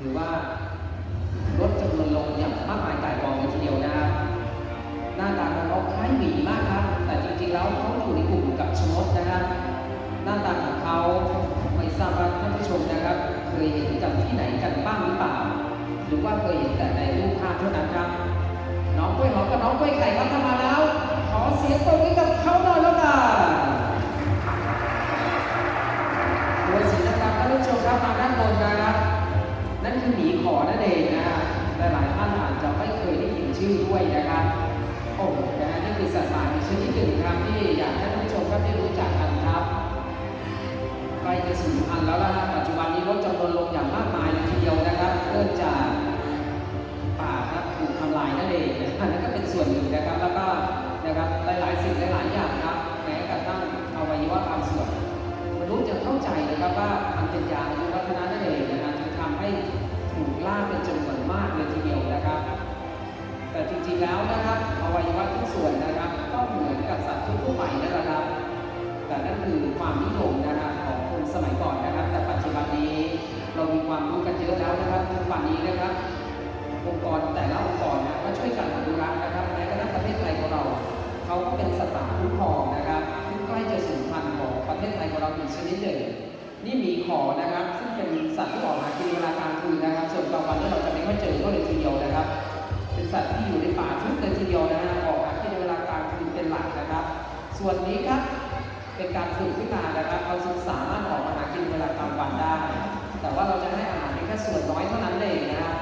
ถือว่าลดจำนวนลงอย่างมากมายก่ายกองเลยทีเดียวนะครับหน้าตาของเขาคล้ายหมีมากครับ แต่จริงๆแล้วเขาอยู่ในกลุ่มกับชมดนะครับหน้าตาของเขาไม่ทราบว่าท่านผู้ชมนะครับ เคยเห็นกันที่ไหนกันบ้างหรือเปล่า หรือว่าเคยเห็นแต่ในรูปภาพเท่านั้นครับ น้องกล้วยหอมกับน้องกล้วยไข่ ชื่อด้วยนะครับโอ้โหนะฮะนี่คือสัตว์ป่ารชนิดหนึ่งครับที่อยากให้ท่านผู้ชมครับได้รู้จัก แต่จริงแล้วนะครับอวัยวะทุกส่วนนะครับก็เหมือนกับสัตว์ทั่วไปนั่นแหละครับ แต่นั่นคือความนิยมนะครับของคนสมัยก่อนนะครับ แต่ปัจจุบันนี้เรามีความรู้กันเยอะแล้วนะครับทุกวันนี้นะครับองค์กรแต่ละองค์กรนะก็ช่วยกันอนุรักษ์นะครับแม้กระทั่งประเทศไทยของเราเขาก็เป็นสัตว์ป่าคุ้มครองนะครับที่ใกล้จะสูญพันธุ์ของประเทศไทยของเราอีกชนิดหนึ่งนี่หมีขอนะครับ ซึ่งเป็นสัตว์ที่ออกหากินเวลากลาง ส่วนนี้ครับเป็นการฝึกขึ้นมานะครับเราศึกสามารถออกมาหากินเวลากลางวันได้ แต่ว่าเราจะให้อาหารเพียงแค่ส่วนน้อยเท่านั้นเองนะครับ